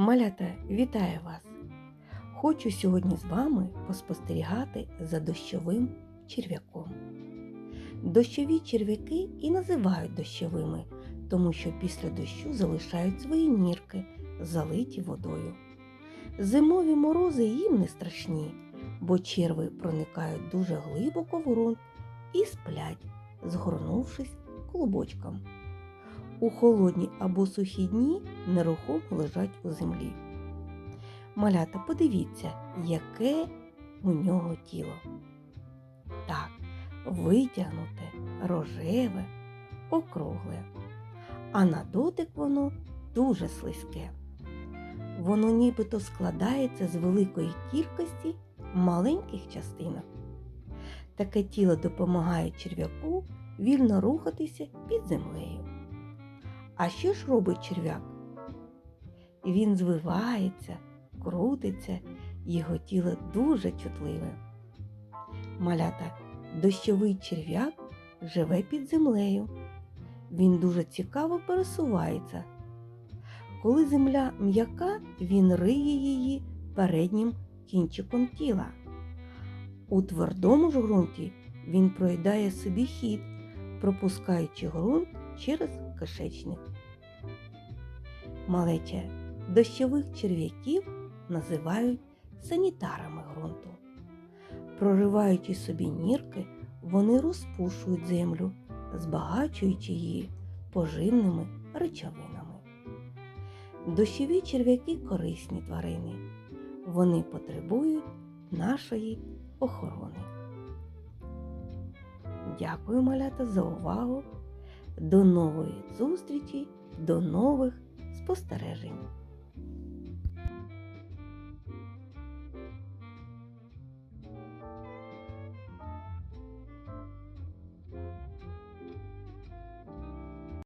Малята, вітаю вас! Хочу сьогодні з вами поспостерігати за дощовим черв'яком. Дощові черв'яки і називають дощовими, тому що після дощу залишають свої нірки, залиті водою. Зимові морози їм не страшні, бо черви проникають дуже глибоко в ґрунт і сплять, згорнувшись клубочком. У холодні або сухі дні нерухомо лежать у землі. Малята, подивіться, яке у нього тіло. Так, витягнуте, рожеве, округле, а на дотик воно дуже слизьке. Воно нібито складається з великої кількості маленьких частинок. Таке тіло допомагає черв'яку вільно рухатися під землею. А що ж робить черв'як? Він звивається, крутиться, його тіло дуже чутливе. Малята, дощовий черв'як живе під землею. Він дуже цікаво пересувається. Коли земля м'яка, він риє її переднім кінчиком тіла. У твердому ж ґрунті він проїдає собі хід, пропускаючи ґрунт через кишечник. Малече дощових черв'яків називають санітарами ґрунту. Прориваючи собі нірки, вони розпушують землю, збагачуючи її поживними речовинами. Дощові черв'яки корисні тварини. Вони потребують нашої охорони. Дякую, малята, за увагу. До нової зустрічі, до нових спостережень.